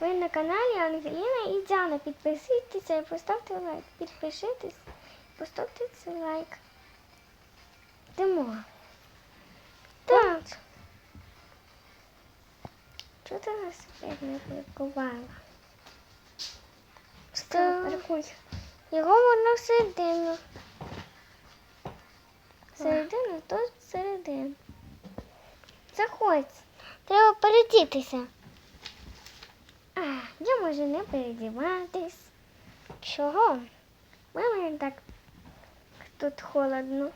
Ви на каналі Ангеліна і Діана. Підписуйтеся і поставте лайк. Підпишитесь, поставте цей лайк. Йдемо. Так. Чого ти нас опять не блокувала? Що? Його можна всередину. Всередину, тут всередину. Заходь. Треба передітися. Я можу не передіватись. Чого? Мама так тут холодно.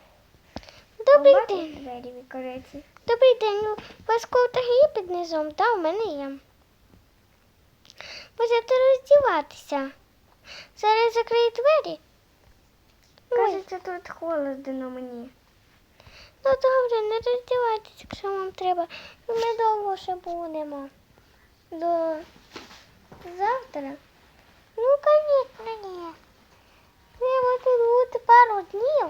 Добрий Бачиш, день. Двері відкриті. Добрий день. У вас ковтах є під низом? Та, у мене є. Можете роздіватися. Зараз закрию двері. Ой, Кажеться, тут холодно мені. ну добре, не роздівайтеся, якщо вам треба. Ну, Ми довго ще будемо. До завтра. Ну, звісно, ні. Треба тут бути пару днів.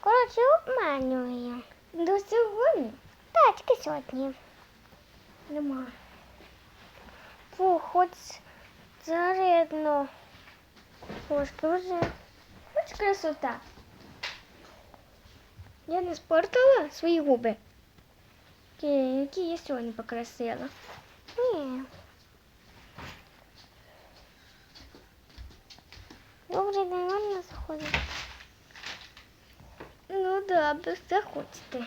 Коротше, обманюю. До сьогодні Так, тільки сьогодні. нема. Фу, хоч зарядно. Трошки вже. Хоч красота. Я не спортила свої губи. Які, які я сьогодні покрасила. Ні. Добрий день, можна заходити? Ну добре, заходьте.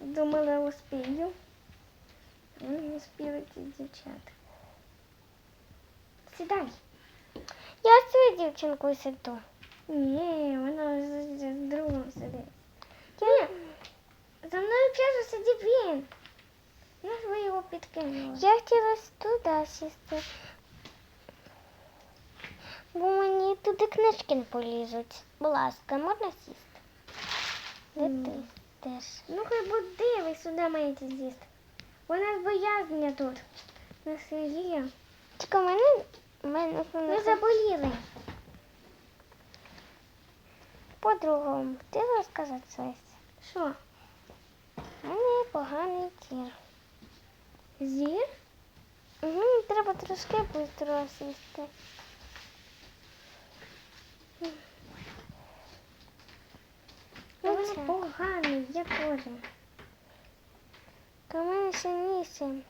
Думала, успію. Ну, не успіли ці дівчата. Сідай. Я з цією дівчинкою сиду. Ні, вона з, з, з другом сидить. Ні, за мною часу сидить він. Я ж ви його підкинули. Я хотіла туди сісти. Бо мені туди книжки не полізуть. Будь ласка, можна сісти? Де ти теж? Ну хай буде, ви сюди маєте з'їсти. Вона боязня тут. На селі. Тільки мене, мене Ви заболіли. по-другому. Ти розказати щось? Що? У мене поганий тір. Зір? Угу, треба трошки швидко сісти. Оце. поганий, я теж. Та в.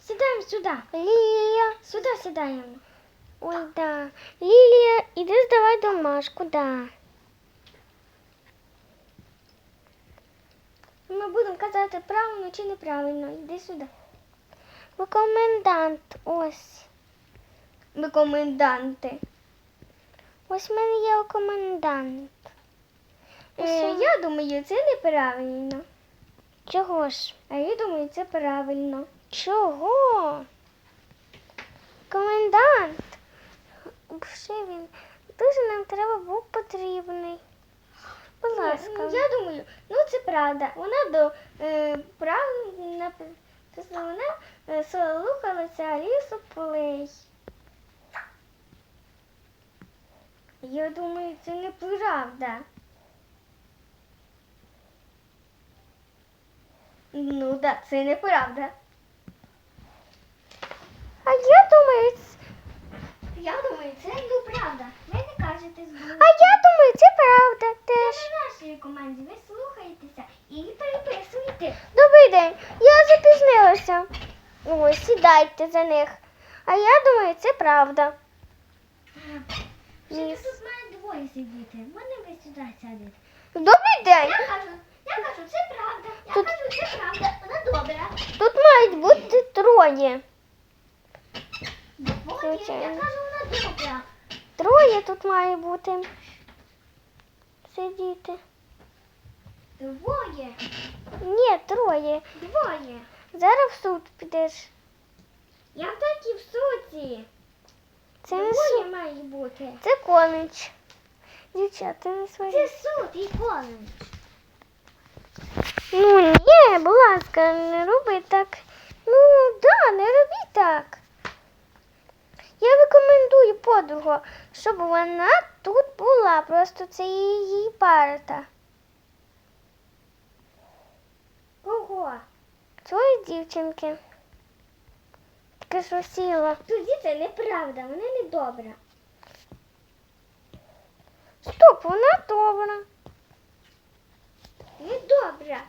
Сідаємо сюди. Лілія. Сюди сідаємо. Ой, да. Лілія, іди здавай домашку, да. Ми будемо казати правильно чи неправильно. Йди сюди. Ви комендант, ось. Ми коменданти. Ось в мене є комендант. Е, я думаю, це неправильно. Чого ж? А я думаю, це правильно. Чого? Комендант. Ще він. Дуже нам треба був потрібний. Будь ласка. Я думаю, ну це правда. Вона до е, правильно вона е, слухалася Алісу полей. Я думаю, це неправда. Ну так, да, це неправда. А я думаю, ц- Я думаю, це неправда. Ви не кажете з а я думаю, це правда теж. на нашій команді. Ви слухаєтеся і переписуєте. Добрий день. Я запізнилася. Ось, сідайте за них. А я думаю, це правда. Ще тут має двоє сидіти. Мене ви сюди сядете. Добрий день. Я кажу, я кажу, це правда. Я Тут- кажу, це правда. Вона добра. Тут мають бути троє. Двоє. Я Звичайно. кажу, вона добра. Троє тут має бути. Сидіти. Двоє. Ні, троє. Двоє. Зараз в суд підеш. Я так і в суті. Це не Двоє суд. має бути. Це коледж. Дівчата, не Це суд і коледж. Ну ні, будь ласка, не роби так. Ну, да, не робіть так. Я рекомендую подругу, щоб вона тут була. Просто це її парта. Кого? Цієї дівчинки. Що сіла. Тоді це неправда, вона не добра. Стоп, вона добра.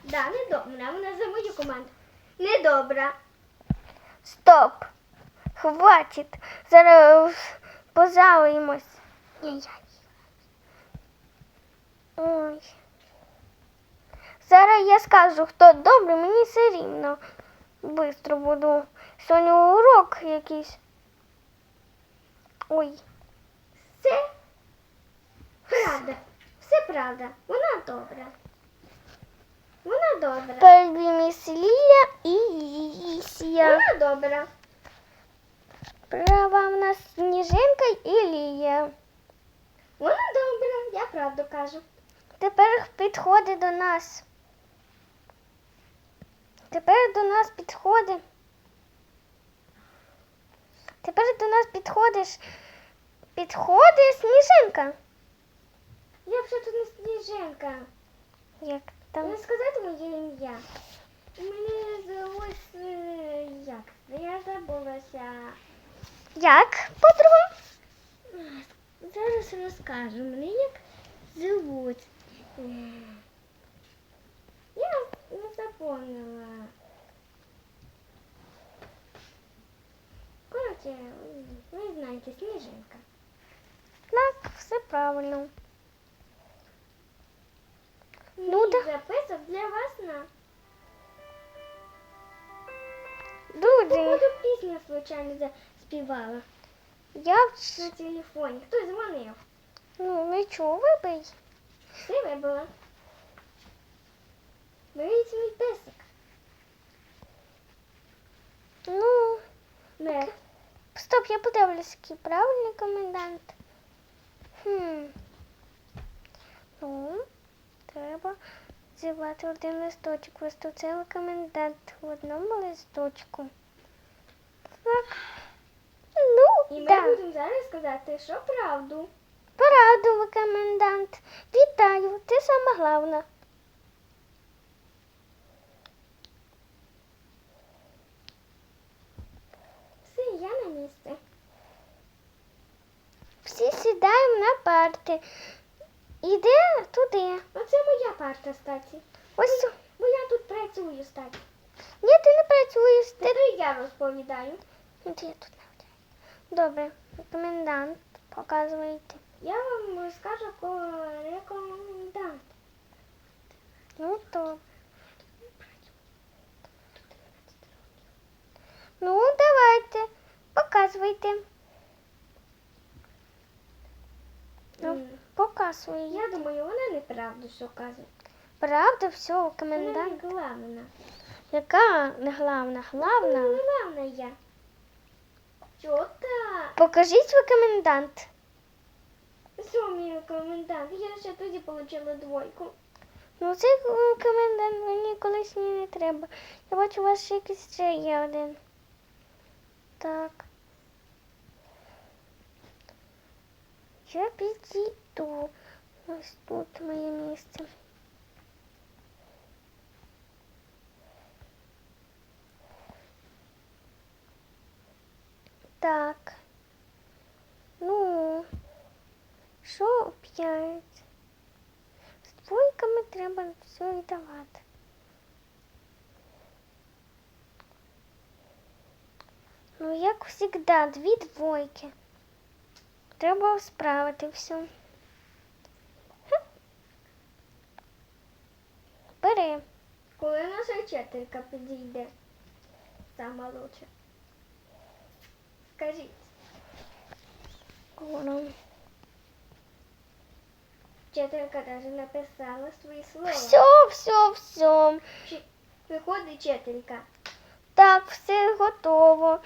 Да, недобра. Вона за мою команду. Недобра. Стоп. Хватить. Зараз позалимось. Ой. Зараз я скажу, хто добрий, мені все рівно. Бистро буду. Сьогодні урок якийсь. Ой. Все правда. Все правда. Вона добра. Вона добра. Перед міс Лілія і Ісія. Вона добра. Права в нас Сніжинка і Лія. Вона добра. Я правду кажу. Тепер підходить до нас. Тепер до нас підходить. Тепер до нас підходиш. Підходить сніжинка. Я вже тут не сніжинка. Як там? Не сказати моє ім'я. Звуть е, як? Я забулася. Як, подруга? Зараз розкажу. Мене як звуть. Е, Я не запомнила. Коротше, ви знаєте, сніжинка. Так, все правильно. Ну, да. записок для вас на Друзі, походу пісню случайно заспівала я вч- на телефоні. Хтось дзвонив. ну, не чув, вибий. Ти вибила. Беріть мій писок. Ну, Мер. стоп, я подивлюсь, який правильний комендант. Хм. Ну, треба зірвати один листочок. Цілий комендант в одному листочку. Так. Ну, І ми да. будемо зараз сказати, що правду. Правду, ви комендант. Вітаю, ти сама головна. Все, я на місці. Всі сідаємо на парти. Іде туди. Оце моя парта, статі. Ось. сю- Бо я тут працюю, статі. Ні, ти не працюєш. Ти... Тепер я розповідаю. Ну, ти я тут навчаю. Добре, комендант, показуйте. Я вам розкажу ко- рекомендант. Ну, то. Ну, давайте, показуйте. Ну, М, показуй. Я думаю, вона неправду що каже. Правда, все, Вона комендант. не главна. Яка не главна? Главна. Не главна я. Так? Покажіть ви комендант. Що мій рекомендант? Я ще тоді отримала двойку. Ну, цей комендант мені колись не треба. Я бачу, у вас ще якийсь ще є один. Так. Я підійду. Ось тут моє місце. Так. Ну, що п'ять? З двойками треба все віддавати. Ну, як завжди, дві двойки. Треба справити все. Хм. Бери. Коли наша вчителька підійде, сама лучше. Скажіть, Скоро. вчителька навіть написала свої слова. Все, все, все. Чи- Виходить вчителька. Так, все готово.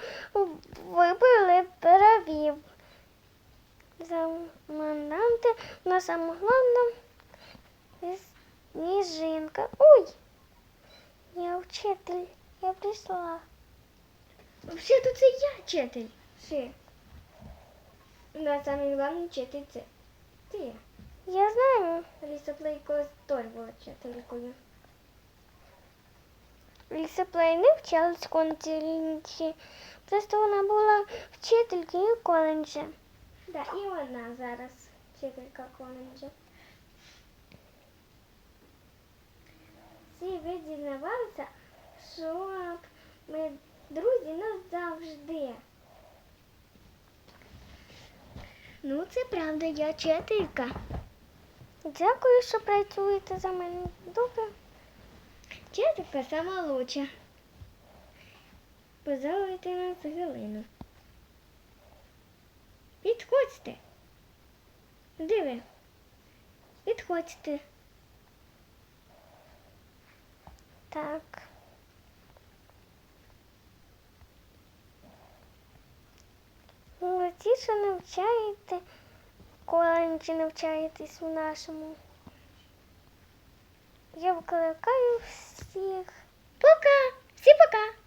Вибили перевів. Замананти на саме головне сніжинка. Ой, я вчитель, я прийшла. Взагалі то це я вчитель. Ще. На самий головний вчитель це ти. Я знаю, Аліса Плейко теж була вчителькою. лісоплей не вчилась континенті. Просто вона була вчителькою коледжа. Да, і вона зараз вчителька коледжу. Всі ви дізнавалися, що ми друзі назавжди. Ну, це правда, я вчителька. Дякую, що працюєте за мене. Добре. Вчителька сама лучша. Позовуйте нас Галину. Підходьте. Диви. Підходьте. Так. Ну, ті, що навчаєте, коледжі навчаєтесь в нашому. Я викликаю всіх. Пока. Всі пока.